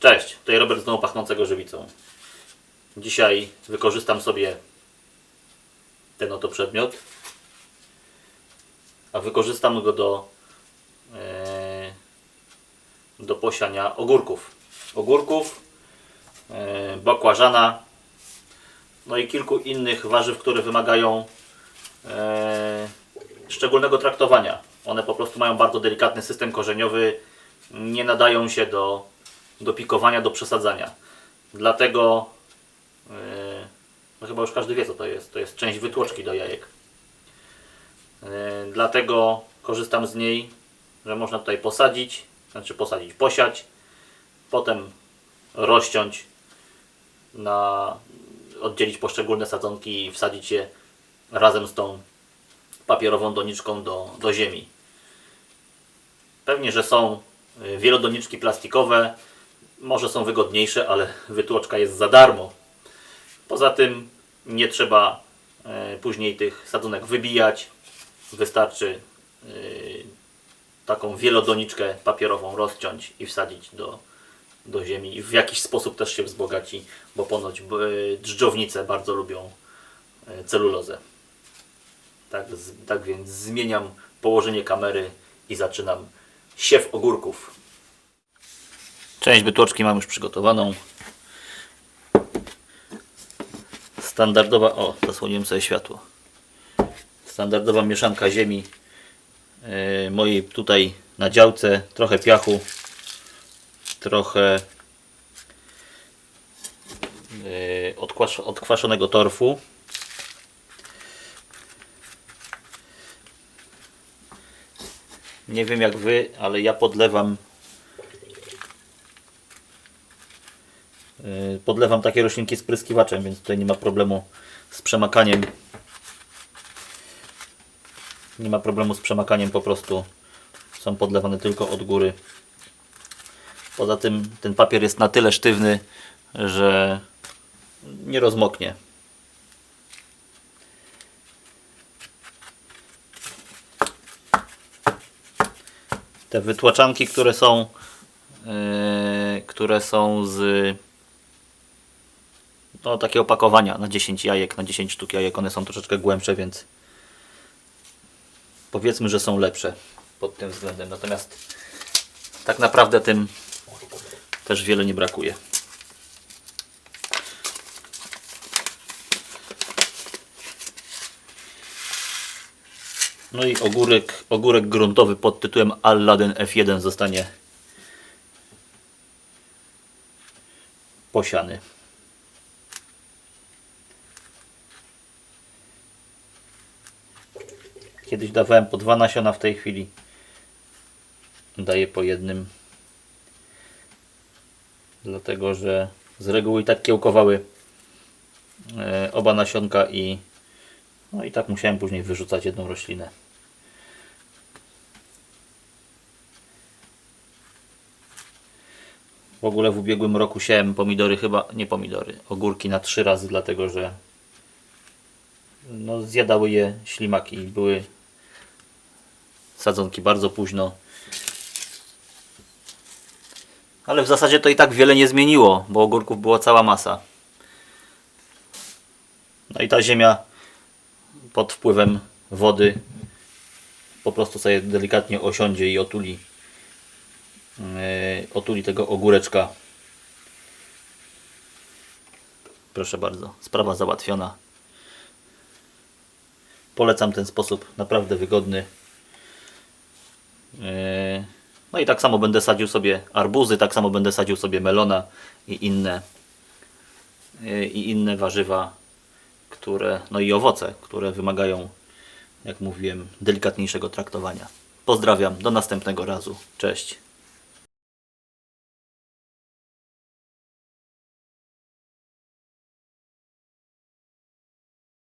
Cześć, tutaj Robert znowu pachnącego żywicą. Dzisiaj wykorzystam sobie ten oto przedmiot, a wykorzystam go do, e, do posiania ogórków. Ogórków, e, bakłażana, no i kilku innych warzyw, które wymagają e, szczególnego traktowania. One po prostu mają bardzo delikatny system korzeniowy, nie nadają się do, do pikowania, do przesadzania. Dlatego, yy, no chyba już każdy wie co to jest, to jest część wytłoczki do jajek. Yy, dlatego korzystam z niej, że można tutaj posadzić, znaczy posadzić, posiać, potem rozciąć na oddzielić poszczególne sadzonki i wsadzić je razem z tą papierową doniczką do, do ziemi. Pewnie, że są y, wielodoniczki plastikowe, może są wygodniejsze, ale wytłoczka jest za darmo. Poza tym nie trzeba y, później tych sadzonek wybijać. Wystarczy y, taką wielodoniczkę papierową rozciąć i wsadzić do, do ziemi. I w jakiś sposób też się wzbogaci, bo ponoć y, drżdżownice bardzo lubią celulozę. Tak, tak więc zmieniam położenie kamery i zaczynam siew ogórków. Część bytłoczki mam już przygotowaną. Standardowa, o, zasłoniłem sobie światło. Standardowa mieszanka ziemi yy, mojej tutaj na działce, trochę piachu, trochę yy, odkwasz, odkwaszonego torfu. Nie wiem jak wy, ale ja podlewam podlewam takie roślinki spryskiwaczem, więc tutaj nie ma problemu z przemakaniem. Nie ma problemu z przemakaniem, po prostu są podlewane tylko od góry. Poza tym ten papier jest na tyle sztywny, że nie rozmoknie. te wytłaczanki, które są yy, które są z no, takie opakowania na 10 jajek, na 10 sztuk jajek, one są troszeczkę głębsze, więc powiedzmy, że są lepsze pod tym względem. Natomiast tak naprawdę tym też wiele nie brakuje. No i ogórek, ogórek gruntowy pod tytułem Aladdin F1 zostanie posiany. Kiedyś dawałem po dwa nasiona, w tej chwili daję po jednym. Dlatego, że z reguły i tak kiełkowały e, oba nasionka i no i tak musiałem później wyrzucać jedną roślinę. W ogóle w ubiegłym roku siałem pomidory, chyba nie pomidory, ogórki na trzy razy, dlatego że no, zjadały je ślimaki i były sadzonki bardzo późno. Ale w zasadzie to i tak wiele nie zmieniło, bo ogórków była cała masa. No i ta ziemia pod wpływem wody po prostu sobie delikatnie osiądzie i otuli yy, otuli tego ogóreczka proszę bardzo, sprawa załatwiona polecam ten sposób, naprawdę wygodny no i tak samo będę sadził sobie arbuzy, tak samo będę sadził sobie melona i inne yy, i inne warzywa które, no i owoce, które wymagają, jak mówiłem, delikatniejszego traktowania. Pozdrawiam, do następnego razu. Cześć.